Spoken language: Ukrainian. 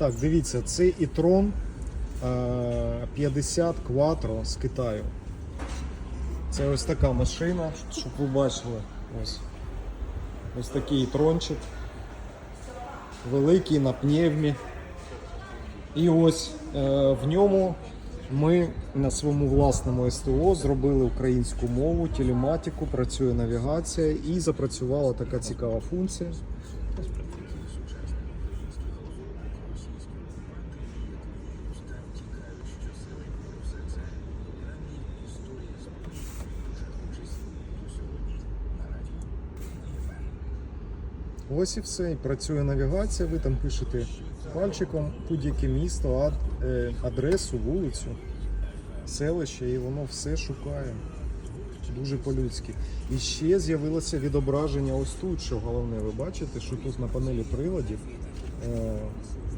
Так, дивіться, це е, 50 Quattro з Китаю. Це ось така машина, щоб ви бачили. Ось, ось такий трончик. Великий на пневмі. І ось е, в ньому ми на своєму власному СТО зробили українську мову, телематику, працює навігація і запрацювала така цікава функція. Ось і все. І працює навігація. Ви там пишете пальчиком будь-яке місто, е, адресу, вулицю, селище, і воно все шукає. Дуже по-людськи. І ще з'явилося відображення ось тут, що головне, ви бачите, що тут на панелі приладів е,